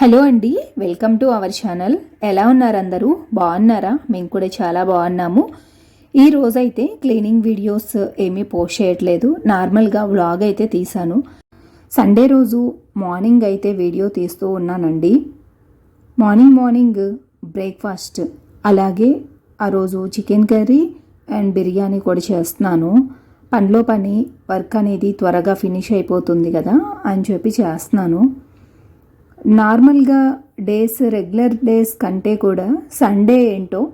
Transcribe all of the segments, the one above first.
Hello అండి welcome to our channel. ఎలా ఉన్నారు అందరూ? బాగున్నారా? మేము కూడా చాలా బాగున్నాము. ఈ రోజైతే క్లీనింగ్ వీడియోస్ ఏమీ పోస్ట్ చేయట్లేదు. నార్మల్గా వ్లాగ్ అయితే తీశాను. సండే రోజు మార్నింగ్ అయితే వీడియో తీస్తూ ఉన్నానండి. మార్నింగ్ మార్నింగ్ బ్రేక్ఫాస్ట్ అలాగే ఆ రోజు చికెన్ కర్రీ అండ్ బిర్యానీ కూడా చేస్తున్నాను. పనిలో పని వర్క్ అనేది త్వరగా ఫినిష్ అయిపోతుంది కదా అని చెప్పి చేస్తున్నాను. నార్మల్గా డేస్ రెగ్యులర్ డేస్ కంటే కూడా సండే ఏంటో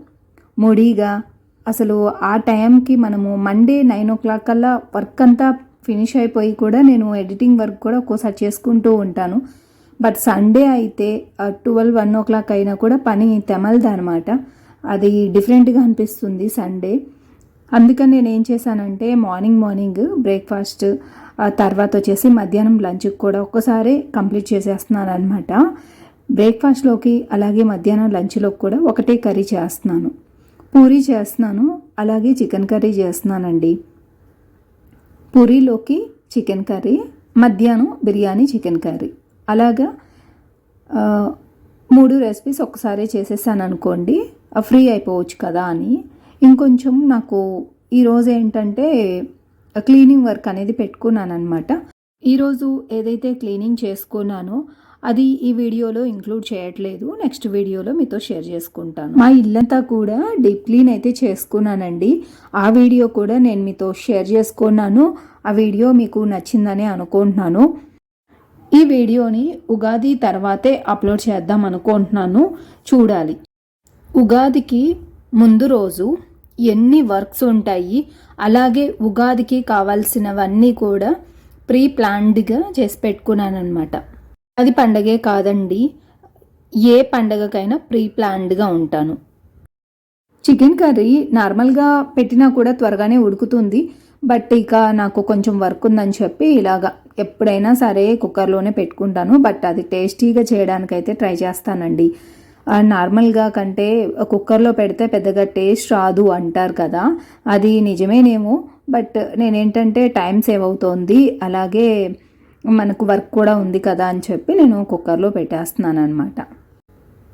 ముడిగా అసలు ఆ టైంకి మనము మండే నైన్ ఓ క్లాక్ కల్లా వర్క్ అంతా ఫినిష్ అయిపోయి కూడా నేను ఎడిటింగ్ వర్క్ కూడా ఒక్కోసారి చేసుకుంటూ ఉంటాను. బట్ సండే అయితే ట్వెల్వ్ వన్ ఓ క్లాక్ అయినా కూడా పని తెమలదనమాట అది డిఫరెంట్గా అనిపిస్తుంది సండే. అందుకని నేను ఏం చేశానంటే మార్నింగ్ మార్నింగ్ బ్రేక్ఫాస్ట్ తర్వాత వచ్చేసి మధ్యాహ్నం లంచ్కి కూడా ఒక్కసారి కంప్లీట్ చేసేస్తున్నాను అనమాట బ్రేక్ఫాస్ట్లోకి అలాగే మధ్యాహ్నం లంచ్లోకి కూడా ఒకటే కర్రీ చేస్తున్నాను. పూరీ చేస్తున్నాను అలాగే చికెన్ కర్రీ చేస్తున్నానండి. పూరీలోకి చికెన్ కర్రీ మధ్యాహ్నం బిర్యానీ చికెన్ కర్రీ. అలాగా మూడు రెసిపీస్ ఒకసారి చేసేసాను అనుకోండి ఫ్రీ అయిపోవచ్చు కదా అని. ఇంకొంచెం నాకు ఈరోజు ఏంటంటే క్లీనింగ్ వర్క్ అనేది పెట్టుకున్నాను అనమాట ఈరోజు ఏదైతే క్లీనింగ్ చేసుకున్నానో అది ఈ వీడియోలో ఇంక్లూడ్ చేయట్లేదు. నెక్స్ట్ వీడియోలో మీతో షేర్ చేసుకుంటాను. మా ఇల్లంతా కూడా డీప్ క్లీన్ అయితే చేసుకున్నానండి. ఆ వీడియో కూడా నేను మీతో షేర్ చేసుకున్నాను. ఆ వీడియో మీకు నచ్చిందని అనుకుంటున్నాను. ఈ వీడియోని ఉగాది తర్వాతే అప్లోడ్ చేద్దాం అనుకుంటున్నాను. చూడాలి. ఉగాదికి ముందు రోజు ఎన్ని వర్క్స్ ఉంటాయి అలాగే ఉగాదికి కావాల్సినవన్నీ కూడా ప్రీ ప్లాన్డ్గా చేసి పెట్టుకున్నాను అనమాట అది పండగే కాదండి. ఏ పండగకైనా ప్రీ ప్లాన్డ్గా ఉంటాను. చికెన్ కర్రీ నార్మల్గా పెట్టినా కూడా త్వరగానే ఉడుకుతుంది బట్ ఇక నాకు కొంచెం వర్క్ ఉందని చెప్పి ఇలాగా ఎప్పుడైనా సరే కుక్కర్లోనే పెట్టుకుంటాను బట్ అది టేస్టీగా చేయడానికైతే ట్రై చేస్తానండి. నార్మల్గా కంటే కుక్కర్లో పెడితే పెద్దగా టేస్ట్ రాదు అంటారు కదా. అది నిజమేనేమో బట్ నేనేంటంటే టైం సేవ్ అవుతోంది అలాగే మనకు వర్క్ కూడా ఉంది కదా అని చెప్పి నేను కుక్కర్లో పెట్టేస్తున్నాను అనమాట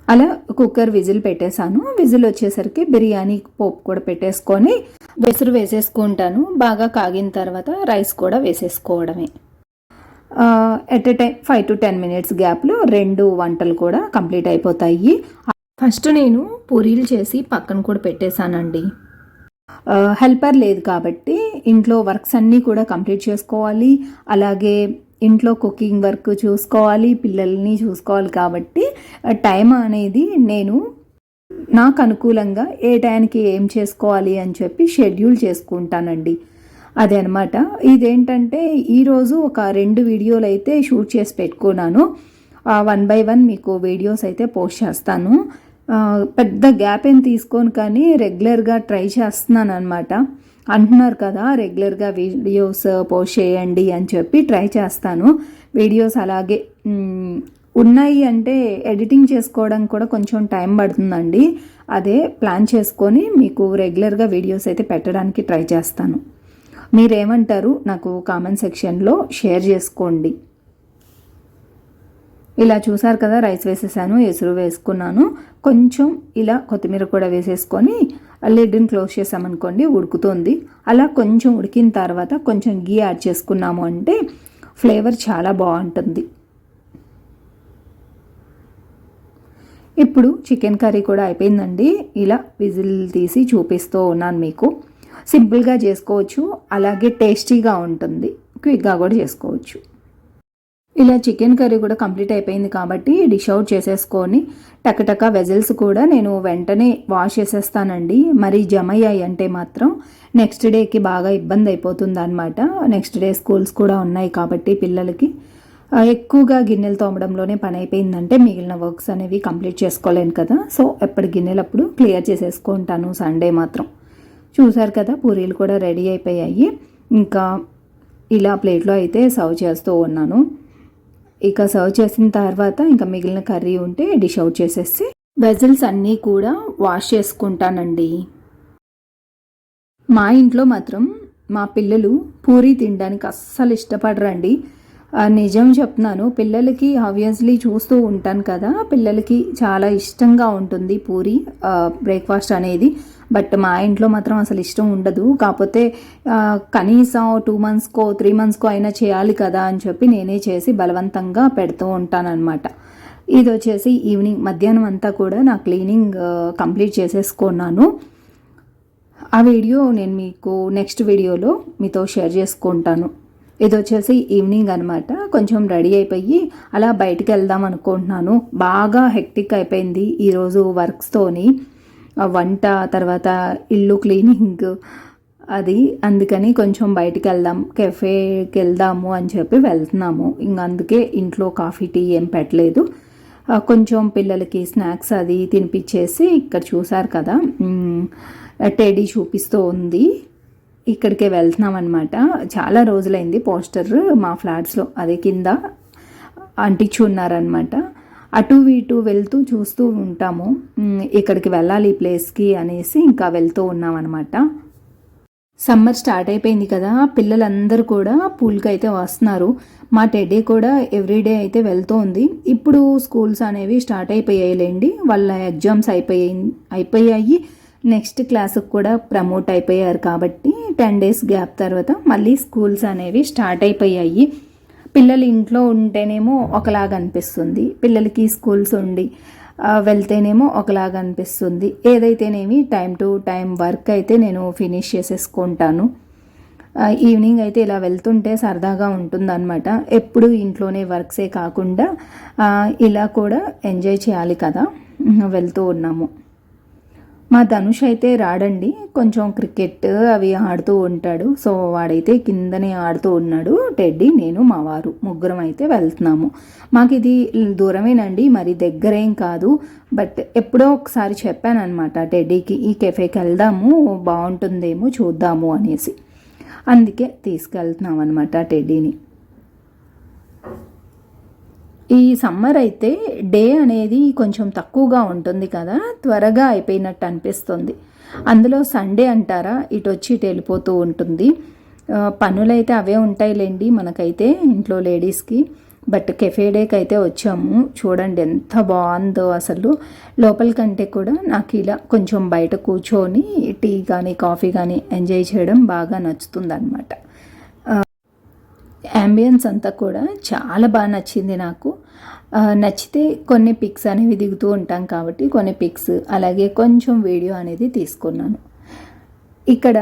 అలా కుక్కర్ విజిల్ పెట్టేశాను. విజిల్ వచ్చేసరికి బిర్యానీ పోపు కూడా పెట్టేసుకొని వెసురు వేసేసుకుంటాను. బాగా కాగిన తర్వాత రైస్ కూడా వేసేసుకోవడమే. At a time five to ten minutes గ్యాప్లో రెండు వంటలు కూడా కంప్లీట్ అయిపోతాయి. ఫస్ట్ నేను పూరీలు చేసి పక్కన కూడా పెట్టేశానండి. హెల్పర్ లేదు కాబట్టి ఇంట్లో వర్క్స్ అన్నీ కూడా కంప్లీట్ చేసుకోవాలి. అలాగే ఇంట్లో కుకింగ్ వర్క్ చూసుకోవాలి పిల్లల్ని చూసుకోవాలి కాబట్టి టైం అనేది నేను నాకు అనుకూలంగా ఏ టైంకి ఏం చేసుకోవాలి అని చెప్పి షెడ్యూల్ చేసుకుంటానండి. అదే అనమాట ఇదేంటంటే ఈరోజు ఒక రెండు వీడియోలు అయితే షూట్ చేసి పెట్టుకున్నాను. వన్ బై వన్ మీకు వీడియోస్ అయితే పోస్ట్ చేస్తాను. పెద్ద గ్యాప్ ఏం తీసుకోను కానీ రెగ్యులర్గా ట్రై చేస్తున్నాను అనమాట అంటున్నారు కదా రెగ్యులర్గా వీడియోస్ పోస్ట్ చేయండి అని చెప్పి ట్రై చేస్తాను. వీడియోస్ అలాగే ఉన్నాయి అంటే ఎడిటింగ్ చేసుకోవడం కూడా కొంచెం టైం పడుతుందండి. అదే ప్లాన్ చేసుకొని మీకు రెగ్యులర్గా వీడియోస్ అయితే పెట్టడానికి ట్రై చేస్తాను. మీరేమంటారు? నాకు కామెంట్ సెక్షన్లో షేర్ చేసుకోండి. ఇలా చూసారు కదా రైస్ వేసేసాను ఎసురు వేసుకున్నాను. కొంచెం ఇలా కొత్తిమీర కూడా వేసేసుకొని లిడ్ని క్లోజ్ చేసామనుకోండి ఉడుకుతుంది. అలా కొంచెం ఉడికిన తర్వాత కొంచెం గీ యాడ్ చేసుకున్నాము అంటే ఫ్లేవర్ చాలా బాగుంటుంది. ఇప్పుడు చికెన్ కర్రీ కూడా అయిపోయిందండి. ఇలా విజిల్ తీసి చూపిస్తూ ఉన్నాను మీకు. సింపుల్గా చేసుకోవచ్చు. అలాగే టేస్టీగా ఉంటుంది. క్విక్గా కూడా చేసుకోవచ్చు. ఇలా చికెన్ కర్రీ కూడా కంప్లీట్ అయిపోయింది కాబట్టి డిష్ అవుట్ చేసేసుకొని టకటక వెజల్స్ కూడా నేను వెంటనే వాష్ చేసేస్తానండి. మరి జమ అయ్యాయి అంటే మాత్రం నెక్స్ట్ డేకి బాగా ఇబ్బంది అయిపోతుంది అనమాట నెక్స్ట్ డే స్కూల్స్ కూడా ఉన్నాయి కాబట్టి పిల్లలకి. ఎక్కువగా గిన్నెలు తోమడంలోనే పని అయిపోయిందంటే మిగిలిన వర్క్స్ అనేవి కంప్లీట్ చేసుకోలేను కదా. సో ఎప్పటి గిన్నెలప్పుడు క్లియర్ చేసేసుకుంటాను సండే మాత్రం. చూసారు కదా పూరీలు కూడా రెడీ అయిపోయాయి. ఇంకా ఇలా ప్లేట్లో అయితే సర్వ్ చేస్తూ ఉన్నాను. ఇక సర్వ్ చేసిన తర్వాత ఇంకా మిగిలిన కర్రీ ఉంటే డిష్ అవుట్ చేసేసి వెజల్స్ అన్నీ కూడా వాష్ చేసుకుంటానండి. మా ఇంట్లో మాత్రం మా పిల్లలు పూరీ తినడానికి అస్సలు ఇష్టపడరండి. నిజం చెప్తున్నాను పిల్లలకి ఆబ్వియస్లీ చూస్తూ ఉంటాను కదా పిల్లలకి చాలా ఇష్టంగా ఉంటుంది పూరి బ్రేక్ఫాస్ట్ అనేది. బట్ మా ఇంట్లో మాత్రం అసలు ఇష్టం ఉండదు. కాకపోతే కనీసం టూ మంత్స్కో త్రీ మంత్స్కో అయినా చేయాలి కదా అని చెప్పి నేనే చేసి బలవంతంగా పెడుతూ ఉంటానన్నమాట. ఇది వచ్చేసి ఈవినింగ్ మధ్యాహ్నం అంతా కూడా నా క్లీనింగ్ కంప్లీట్ చేసేసుకున్నాను. ఆ వీడియో నేను మీకు నెక్స్ట్ వీడియోలో మీతో షేర్ చేసుకుంటాను. ఇది వచ్చేసి ఈవినింగ్ అనమాట కొంచెం రెడీ అయిపోయి అలా బయటికి వెళ్దాం అనుకుంటున్నాను. బాగా హెక్టిక్ అయిపోయింది ఈరోజు వర్క్స్తోని వంట తర్వాత ఇల్లు క్లీనింగ్ అది. అందుకని కొంచెం బయటికి వెళ్దాం కెఫేకి వెళ్దాము అని చెప్పి వెళ్తున్నాము. ఇంక అందుకే ఇంట్లో కాఫీ టీ ఏం పెట్టలేదు. కొంచెం పిల్లలకి స్నాక్స్ అది తినిపించేసి ఇక్కడ చూసారు కదా. టెడీ చూపిస్తూ ఉంది. ఇక్కడికే వెళ్తున్నాం అనమాట చాలా రోజులైంది పోస్టర్ మా ఫ్లాట్స్లో అదే కింద అంటించి ఉన్నారనమాట అటు ఇటు వెళ్తూ చూస్తూ ఉంటాము. ఇక్కడికి వెళ్ళాలి ఈ ప్లేస్కి అనేసి ఇంకా వెళ్తూ ఉన్నాం అనమాట సమ్మర్ స్టార్ట్ అయిపోయింది కదా పిల్లలందరూ కూడా పూల్కి అయితే వస్తున్నారు. మా టెడ్డీ కూడా ఎవ్రీడే అయితే వెళ్తోంది. ఇప్పుడు స్కూల్స్ అనేవి స్టార్ట్ అయిపోయాయిలేండి. వాళ్ళ ఎగ్జామ్స్ అయిపోయాయి అయిపోయాయి. నెక్స్ట్ క్లాస్కి కూడా ప్రమోట్ అయిపోయారు కాబట్టి టెన్ డేస్ గ్యాప్ తర్వాత మళ్ళీ స్కూల్స్ అనేవి స్టార్ట్ అయిపోయాయి. పిల్లలు ఇంట్లో ఉంటేనేమో ఒకలాగా అనిపిస్తుంది. పిల్లలకి స్కూల్స్ ఉండి వెళ్తేనేమో ఒకలాగా అనిపిస్తుంది. ఏదైతేనేమి టైం టు టైం వర్క్ అయితే నేను ఫినిష్ చేసేసుకుంటాను. ఈవినింగ్ అయితే ఇలా వెళ్తుంటే సరదాగా ఉంటుందన్నమాట. ఎప్పుడు ఇంట్లోనే వర్క్సే కాకుండా ఇలా కూడా ఎంజాయ్ చేయాలి కదా. వెళ్తూ ఉన్నాము. మా ధనుష్ అయితే రాడండి. కొంచెం క్రికెట్ అవి ఆడుతూ ఉంటాడు. సో వాడైతే కిందనే ఆడుతూ ఉన్నాడు. టెడ్డీ నేను మా వారు ముగ్గురం అయితే వెళ్తున్నాము. మాకు ఇది దూరమేనండి. మరి దగ్గరేం కాదు. బట్ ఎప్పుడో ఒకసారి చెప్పానమాట టెడ్డీకి ఈ కెఫేకి వెళ్దాము బాగుంటుందేమో చూద్దాము అనేసి. అందుకే తీసుకెళ్తున్నాం అనమాట టెడ్డీని. ఈ సమ్మర్ అయితే డే అనేది కొంచెం తక్కువగా ఉంటుంది కదా త్వరగా అయిపోయినట్టు అనిపిస్తుంది. అందులో సండే అంటారా ఇటు వచ్చి ఇటు వెళ్ళిపోతూ ఉంటుంది. పనులైతే అవే ఉంటాయిలేండి మనకైతే ఇంట్లో లేడీస్కి. బట్ కెఫే డేకి అయితే వచ్చాము. చూడండి ఎంత బాగుందో అసలు. లోపల కంటే కూడా నాకు ఇలా కొంచెం బయట కూర్చొని టీ కానీ కాఫీ కానీ ఎంజాయ్ చేయడం బాగా నచ్చుతుంది అనమాట యాంబియన్స్ అంతా కూడా చాలా బాగా నచ్చింది నాకు. నచ్చితే కొన్ని పిక్స్ అనేవి దిగుతూ ఉంటాం కాబట్టి కొన్ని పిక్స్ అలాగే కొంచెం వీడియో అనేది తీసుకున్నాను. ఇక్కడ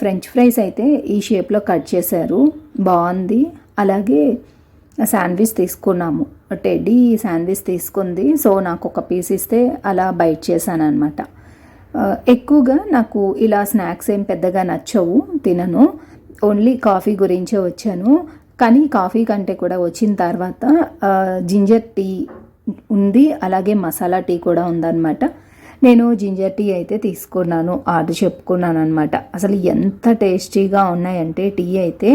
ఫ్రెంచ్ ఫ్రైస్ అయితే ఈ షేప్లో కట్ చేశారు. బాగుంది. అలాగే శాండ్విచ్ తీసుకున్నాము. టెడ్డీ శాండ్విచ్ తీసుకుంది. సో నాకు ఒక పీస్ ఇస్తే అలా బైట్ చేశాను అనమాట ఎక్కువగా నాకు ఇలా స్నాక్స్ ఏం పెద్దగా నచ్చవు తినను. ఓన్లీ కాఫీ గురించే వచ్చాను. కానీ కాఫీ కంటే కూడా వచ్చిన తర్వాత జింజర్ టీ ఉంది అలాగే మసాలా టీ కూడా ఉందన్నమాట. నేను జింజర్ టీ అయితే తీసుకున్నాను ఆర్డర్ చెప్పుకున్నాను అనమాట అసలు ఎంత టేస్టీగా ఉన్నాయంటే టీ అయితే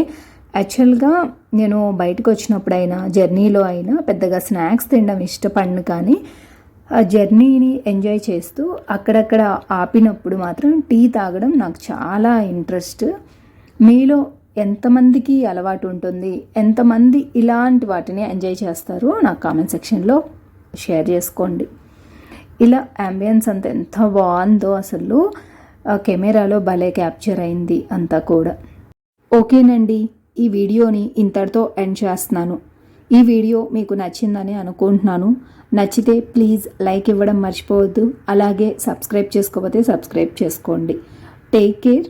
యాక్చువల్గా నేను బయటకు వచ్చినప్పుడైనా జర్నీలో అయినా పెద్దగా స్నాక్స్ తినడం ఇష్టపడను కానీ ఆ జర్నీని ఎంజాయ్ చేస్తూ అక్కడక్కడ ఆపినప్పుడు మాత్రం టీ తాగడం నాకు చాలా ఇంట్రెస్ట్. మీలో ఎంతమందికి అలవాటు ఉంటుంది? ఎంతమంది ఇలాంటి వాటిని ఎంజాయ్ చేస్తారు? నాకు కామెంట్ సెక్షన్లో షేర్ చేసుకోండి. ఇలా అంబియన్స్ అంత ఎంత బాగుందో అసలు కెమెరాలో భలే క్యాప్చర్ అయింది అంతా కూడా. ఓకేనండి ఈ వీడియోని ఇంతటితో ఎండ్ చేస్తున్నాను. ఈ వీడియో మీకు నచ్చిందని అనుకుంటున్నాను. నచ్చితే ప్లీజ్ లైక్ ఇవ్వడం మర్చిపోవద్దు. అలాగే సబ్స్క్రైబ్ చేసుకోకపోతే సబ్స్క్రైబ్ చేసుకోండి. Take care